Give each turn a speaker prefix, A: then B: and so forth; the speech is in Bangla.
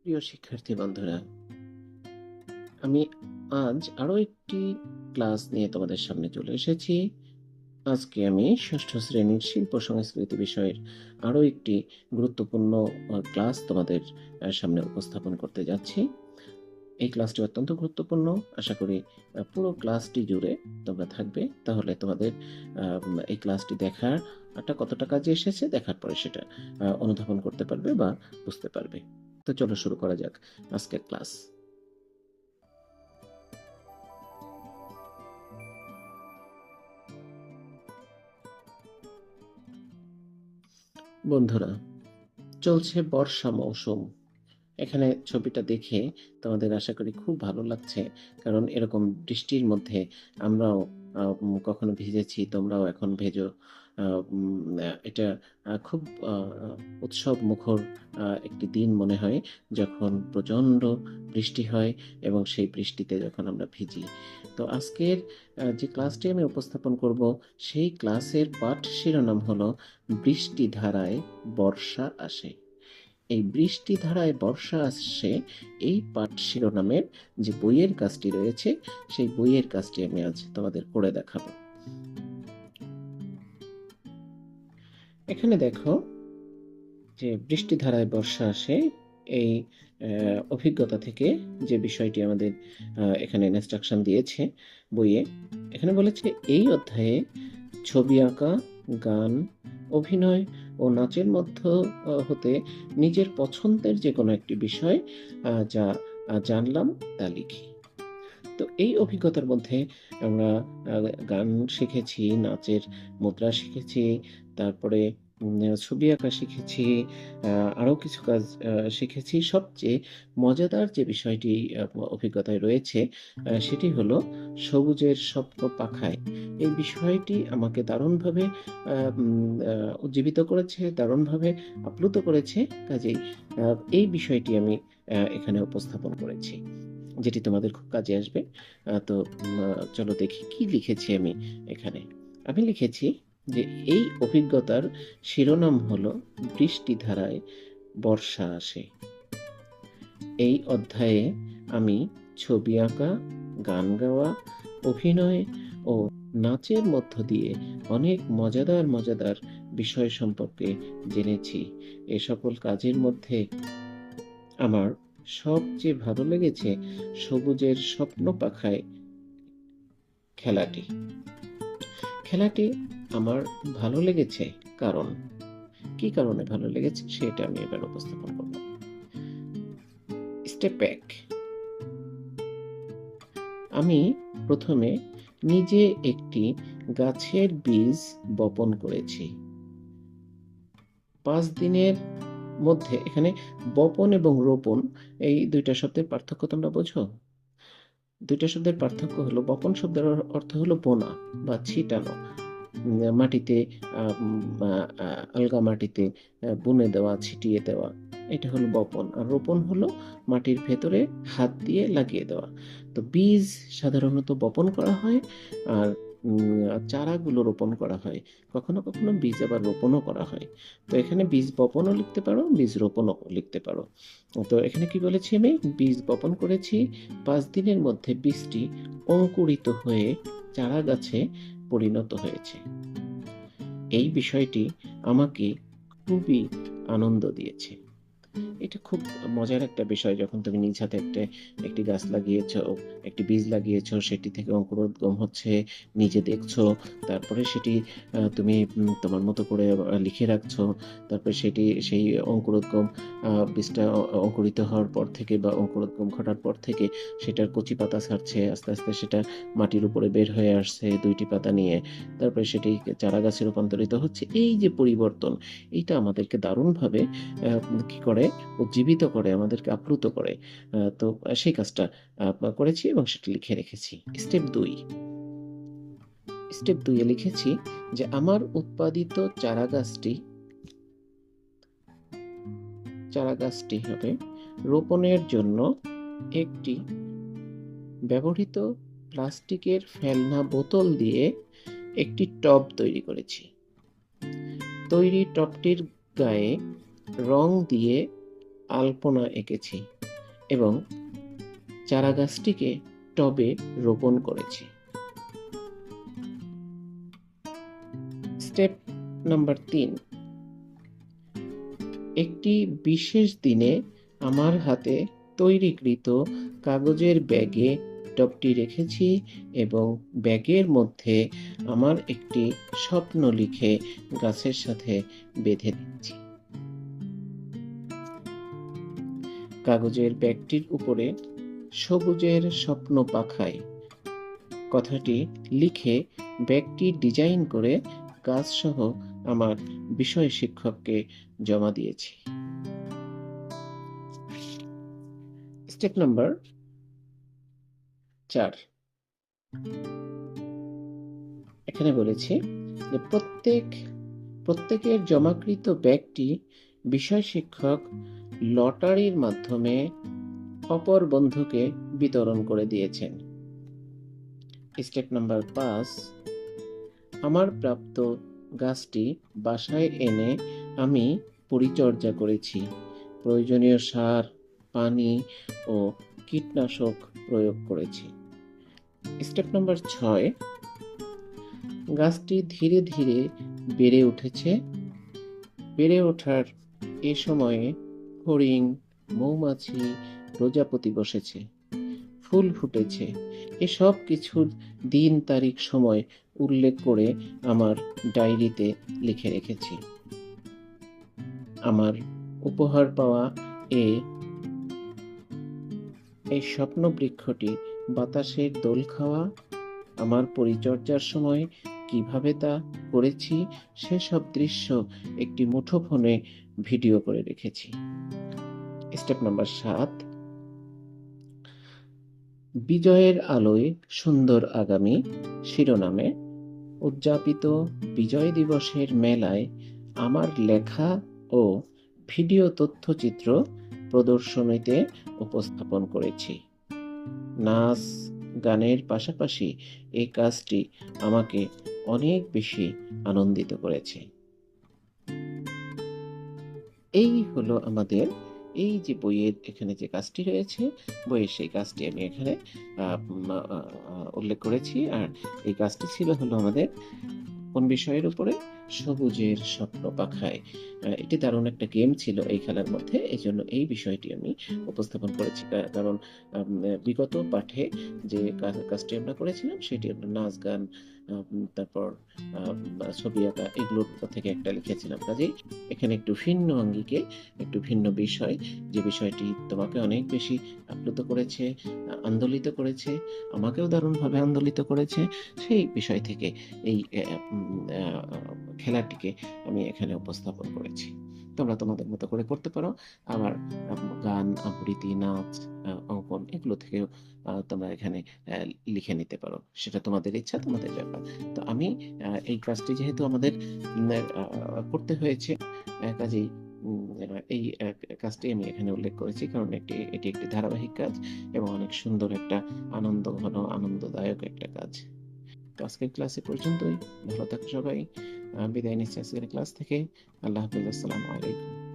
A: প্রিয় শিক্ষার্থী বন্ধুরা, আমি আজ আরও একটি ক্লাস নিয়ে তোমাদের সামনে চলে এসেছি। আজকে আমি ষষ্ঠ শ্রেণির শিল্প সংস্কৃতি বিষয়ের আরও একটি গুরুত্বপূর্ণ ক্লাস তোমাদের সামনে উপস্থাপন করতে যাচ্ছি। এই ক্লাসটি অত্যন্ত গুরুত্বপূর্ণ। আশা করি পুরো ক্লাসটি জুড়ে তোমরা থাকবে। তাহলে তোমাদের এই ক্লাসটি দেখার একটা কতটা কাজে এসেছে দেখার পরে সেটা অনুধাবন করতে পারবে বা বুঝতে পারবে। তো চলো শুরু করা যাক আজকের ক্লাস। বন্ধুরা, চলছে বর্ষা মৌসুম। এখানে ছবিটা দেখে তোমাদের আশা করি খুব ভালো লাগছে। কারণ এরকম বৃষ্টির মধ্যে আমরাও কখনো ভিজেছি, তোমরাও এখন ভেজো। এটা খুব উৎসব মুখর একটি দিন মনে হয় যখন প্রচণ্ড বৃষ্টি হয় এবং সেই বৃষ্টিতে যখন আমরা ভিজি। তো আজকের যে ক্লাসটি আমি উপস্থাপন করব, সেই ক্লাসের পাঠ শিরোনাম হলো বৃষ্টি ধারায় বর্ষা আসে। এই বৃষ্টি ধারায় বর্ষা আসছে, এই পাঠ শিরোনামের যে বইয়ের কাজটি রয়েছে, সেই বইয়ের কাজটি আমি আজ তোমাদের করে দেখাবো। এখানে দেখো যে বৃষ্টি ধারায় বর্ষা আসে, এই অভিজ্ঞতা থেকে যে বিষয়টি আমাদের এখানে ইনস্ট্রাকশন দিয়েছে বইয়ে, এখানে বলেছে, এই অধ্যায়ে ছবি আঁকা, গান, অভিনয় ও নাচের মধ্য হতে নিজের পছন্দের যে কোনো একটি বিষয় যা জানলাম তা লিখি। তো এই অভিজ্ঞতার মধ্যে আমরা গান শিখেছি, নাচের মুদ্রা শিখেছি, তারপরে ছবি আঁকা শিখেছি আহ, আরও কিছু কাজ শিখেছি। সবচেয়ে মজাদার যে বিষয়টি অভিজ্ঞতায় রয়েছে সেটি হলো সবুজের স্বপ্ন পাখায়। এই বিষয়টি আমাকে দারুণভাবে উজ্জীবিত করেছে দারুণভাবে আপ্লুত করেছে। কাজেই এই বিষয়টি আমি এখানে উপস্থাপন করেছি যেটি তোমাদের খুব কাজে আসবে। তো চলো দেখি কি লিখেছি আমি এখানে। আমি লিখেছি যে এই অভিজ্ঞতার শিরোনাম হলো বৃষ্টি ধারায় বর্ষা আসে। এই অধ্যায়ে আমি ছবি আঁকা, গান গাওয়া, অভিনয় ও নাচের মধ্য দিয়ে অনেক মজাদার মজাদার বিষয় সম্পর্কে জেনেছি। এ সকল কাজের মধ্যে আমার সবচেয়ে ভালো লেগেছে সবুজের স্বপ্ন পাখায় খেলাটি। খেলাটি আমার ভালো লেগেছে কারণ, কি কারণে ভালো লেগেছে সেটা আমি এবার উপস্থাপন করব। স্টেপ ব্যাক আমি প্রথমে নিজে একটি গাছের বীজ বপন করেছি। পাঁচ দিনের মধ্যে এখানে বপন এবং রোপণ, এই দুইটা শব্দের পার্থক্য তোমরা বোঝো? দুইটা শব্দের পার্থক্য হলো বপন শব্দের অর্থ হলো বোনা বা ছিটানো। মাটিতে আলগা মাটিতে বুনে দেওয়া, ছিটিয়ে দেওয়া, এটা হলো বপন। আর রোপণ হলো মাটির ভেতরে হাত দিয়ে লাগিয়ে দেওয়া। তো বীজ সাধারণত বপন করা হয় আর চারাগুলো রোপণ করা হয়। কখনো কখনো বীজ আবার রোপণও করা হয়। তো এখানে বীজ বপনও লিখতে পারো, বীজ রোপণও লিখতে পারো। তো এখানে কি বলেছি আমি? বীজ বপন করেছি, পাঁচ দিনের মধ্যে বীজটি অঙ্কুরিত হয়ে চারা গাছে পরিণত হয়েছে। এই বিষয়টি আমাকে খুবই আনন্দ দিয়েছে। এটা খুব মজার একটা বিষয় যখন তুমি নিজ হাতে একটা, একটি গাছ লাগিয়েছো, একটি বীজ লাগিয়েছো, সেটি থেকে অঙ্কুরোদ্গম হচ্ছে, নিজে দেখছ, তারপরে সেটি তুমি তোমার মতো করে লিখে রাখছো, তারপরে সেটি, সেই অঙ্কুরোদ্গম বীজটা অঙ্কুরিত হওয়ার পর থেকে বা অঙ্কুরোদ্গম ঘটার পর থেকে সেটার কচি পাতা ছাড়ছে, আস্তে আস্তে সেটা মাটির উপরে বের হয়ে আসছে দুইটি পাতা নিয়ে। তারপরে সেটি চারা গাছে রূপান্তরিত হচ্ছে। এই যে পরিবর্তন, এইটা আমাদেরকে দারুণভাবে কি করে উজ্জীবিত করে, আমাদেরকে আপ্লুত করে। তো সেই কাজটা করেছি এবং সেটা লিখে রেখেছি। স্টেপ দুই। স্টেপ দুইয়ে লিখেছি যে, আমার উৎপাদিত চারা গাছটি চারা গাছটি হবে রোপণের জন্য একটি ব্যবহৃত প্লাস্টিকের ফেলনা বোতল দিয়ে একটি টব তৈরি করেছি। তৈরি টবটির গায়ে রং দিয়ে আলপনা এঁকেছি এবং চারাগাছটিকে টবে রোপণ করেছি। স্টেপ নাম্বার তিন। একটি বিশেষ দিনে আমার হাতে তৈরিকৃত কাগজের ব্যাগে টবটি রেখেছি এবং ব্যাগের মধ্যে আমার একটি স্বপ্ন লিখে গাছের সাথে বেঁধে দিচ্ছি কাগজের ব্যাগটির উপরে সবুজের স্বপ্ন পাখায়। কথাটি লিখে ব্যাগটি ডিজাইন করে গাছসহ আমার বিষয় শিক্ষককে জমা দিয়েছি। স্টেপ নাম্বার চার। এখানে বলেছি যে প্রত্যেক, প্রত্যেকের জমাকৃত ব্যাগটি বিষয় শিক্ষক লটারির মাধ্যমে অপর বন্ধুকে বিতরণ করে দিয়েছেন। স্টেপ নাম্বার পাঁচ, আমার প্রাপ্ত গাছটি বাসায় এনে আমি পরিচর্যা করেছি। প্রয়োজনীয় সার, পানি ও কীটনাশক প্রয়োগ করেছি। স্টেপ নাম্বার ছয়, গাছটি ধীরে ধীরে বেড়ে উঠেছে। বেড়ে ওঠার এ সময়ে হরিণ, মৌমাছি, প্রজাপতি বসেছে। ফুল ফুটেছে। এসব কিছুর দিন তারিখ সময় উল্লেখ করে আমার ডায়েরিতে লিখে রেখেছি। আমার উপহার পাওয়া এ, এই স্বপ্ন বৃক্ষটি বাতাসের দোল খাওয়া, আমার পরিচর্যার সময় কীভাবে তা করেছি সেসব দৃশ্য একটি মুঠোফোনে ভিডিও করে রেখেছি। স্টেপ নাম্বার সাত। বিজয়ের আলোয় সুন্দর আগামী শিরোনামে উদযাপিত বিজয় দিবসের মেলায় আমার লেখা ও ভিডিও তথ্যচিত্র প্রদর্শনীতে উপস্থাপন করেছি। নাচ, গানের পাশাপাশি এই কাজটি আমাকে অনেক বেশি আনন্দিত করেছে। এই হলো আমাদের, এই যে বইয়ের এখানে যে কাজটি রয়েছে বইয়ের সেই কাজটি আমি এখানে উল্লেখ করেছি। আর এই কাজটি ছিল হলো আমাদের কোন বিষয়ের উপরে? সবুজের স্বপ্ন পাখায়। এটি দারুণ একটা গেম ছিল এই খেলার মধ্যে এই জন্য এই বিষয়টি আমি উপস্থাপন করেছি। কারণ বিগত পাঠে যে কাজটি আমরা করেছিলাম, সেটি আমরা নাচ, গান তারপর ছবি আঁকা, এগুলোর থেকে একটা লিখেছিলাম। কাজেই এখানে একটু ভিন্ন অঙ্গিকে একটু ভিন্ন বিষয়, যে বিষয়টি তোমাকে অনেক বেশি আপ্লুত করেছে, আন্দোলিত করেছে, আমাকেও দারুণভাবে আন্দোলিত করেছে, সেই বিষয় থেকে এই খেলাটিকে আমি এখানে উপস্থাপন করেছি। তোমরা তোমাদের মতো করে করতে পারো। আবার আম, গান আবৃত্তি নাচ অঙ্কন এগুলো থেকেও তোমরা এখানে লিখে নিতে পারো। সেটা তোমাদের ইচ্ছা তোমাদের ব্যাপার। তো আমি এই কাজটি যেহেতু আমাদের করতে হয়েছে কাজেই এই কাজটি আমি এখানে উল্লেখ করেছি। কারণ একটি এটি একটি ধারাবাহিক কাজ এবং অনেক সুন্দর একটা আনন্দ ঘন আনন্দদায়ক একটা কাজ। তো আজকের ক্লাসে পর্যন্তই। ভালো থাকো সবাই। বিদায় নিচ্ছি আজকের ক্লাস থেকে আল্লাহ হাফিজ আসসালামু আলাইকুম